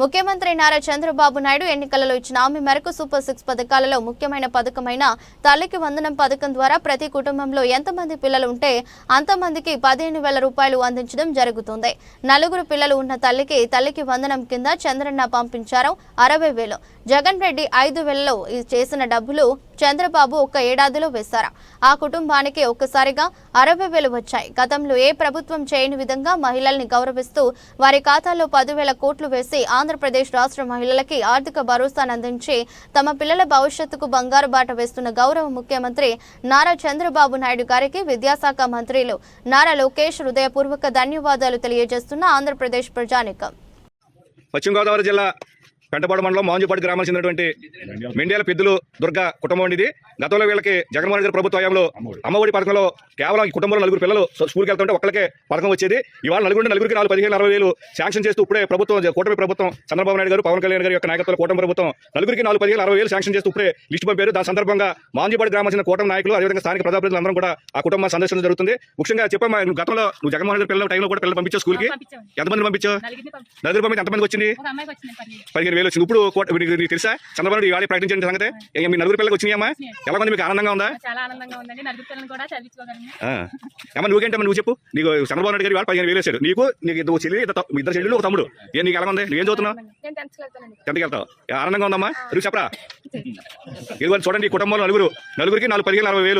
ముఖ్యమంత్రి నారా చంద్రబాబు నాయుడు ఎన్నికలలో ఇచ్చిన హామీ మేరకు సూపర్ సిక్స్ పథకాలలో ముఖ్యమైన పథకమైన తల్లికి వందనం పథకం ద్వారా ప్రతి కుటుంబంలో ఎంతమంది పిల్లలు ఉంటే అంతమందికి పదిహేను వేల రూపాయలు అందించడం జరుగుతుంది. నలుగురు పిల్లలు ఉన్న తల్లికి తల్లికి వందనం కింద చంద్రన్న పంపించారు అరవై వేలు. జగన్ రెడ్డి ఐదు వేలలో చేసిన డబ్బులు చంద్రబాబు ఒక్క ఏడాదిలో వేశారా? ఆ కుటుంబానికి ఒక్కసారిగా అరవై వేలు వచ్చాయి. గతంలో ఏ ప్రభుత్వం చేయని విధంగా మహిళల్ని గౌరవిస్తూ వారి ఖాతాలో పదివేల కోట్లు వేసి ఆంధ్రప్రదేశ్ రాష్ట్ర మహిళలకి ఆర్థిక భరోసాను అందించి తమ పిల్లల భవిష్యత్తుకు బంగారు బాట వేస్తున్న గౌరవ ముఖ్యమంత్రి నారా చంద్రబాబు నాయుడు గారికి విద్యాశాఖ మంత్రులు నారా లోకేష్ హృదయపూర్వక ధన్యవాదాలు తెలియజేస్తున్న ఆంధ్రప్రదేశ్ ప్రజానికం. పశ్చిమ గోదావరి జిల్లా పెంటపాడు మండలం మోంజుపాటి గ్రామానికి చెందినటువంటి మెండియాల పెద్దలు దుర్గ కుటుంబం అండి ఇది. గతంలో వీళ్ళకి జగన్మోహన్ రెడ్డి ప్రభుత్వ హయాంలో అమ్మఒడి. పథకంలో కేవలం ఈ కుటుంబంలో నలుగురు పిల్లలు స్కూల్కి వెళ్తుంటే ఒక్కరికే పథకం వచ్చేది. ఇవాళ నలుగురు నలుగురికి నాలుగు పదిహేను అరవై వేలు శాంక్షన్ చేస్తూ ఇప్పుడే ప్రభుత్వం కూటమి ప్రభుత్వం చంద్రబాబు నాయుడు గారు పవన్ కళ్యాణ్ గారి యొక్క నాయకత్వంలో కూటమి ప్రభుత్వం నలుగురికి నాలుగు పదిహేను అరవై వేలు శాంక్షన్ చేస్తూ ఇప్పుడే లిస్టు పంపారు. దాని సందర్భంగా మాంజీపాటి గ్రామం చెందిన కూటమి నాయకులు అదేవిధంగా స్థానిక ప్రజాప్రతినిధులు అందరం కూడా ఆ కుటుంబం సందర్శించడం జరుగుతుంది. ముఖ్యంగా చెప్పమ్మా నువ్వు గతంలో నువ్వు జగన్మోహన్ రెడ్డి పిల్లల టైంలో కూడా పిల్లలు పంపించావు స్కూల్కి? ఎంతమంది పంపించావు? నలుగురు పంపించి ఎంతమందికి వచ్చింది? పదిహేను వేలు వచ్చింది. ఇప్పుడు నీకు తెలుసా? చంద్రబాబు ఇవాళ ప్రకటించిన సంగతి? మీ నలుగురు పిల్లలకు వచ్చినాయమ్మా? ఎలా ఉంది? మీకు ఆనందంగా ఉందా. ఏమ్మా నువ్వేంటమ్మా? నువ్వు చెప్పు. నీకు చంద్రబాబు నాయుడు గారు ఇవాళ పదిహేను వేలు వేశాడు నీకు నీకు ఇద్దరు చెల్లి ఇద్దరు చెల్లెలు ఒక తమ్ముడు. ఏ నీకు ఎలా ఉంది నువ్వేం చదువుతున్నావు? ఎంతకి వెళ్తావు. ఆనందంగా ఉందమ్మా? నువ్వు చెప్పరా? ఇదిగో చూడండి కుటుంబంలో నలుగురు. నలుగురికి నాలుగు పదిహేను అరవై వేలు.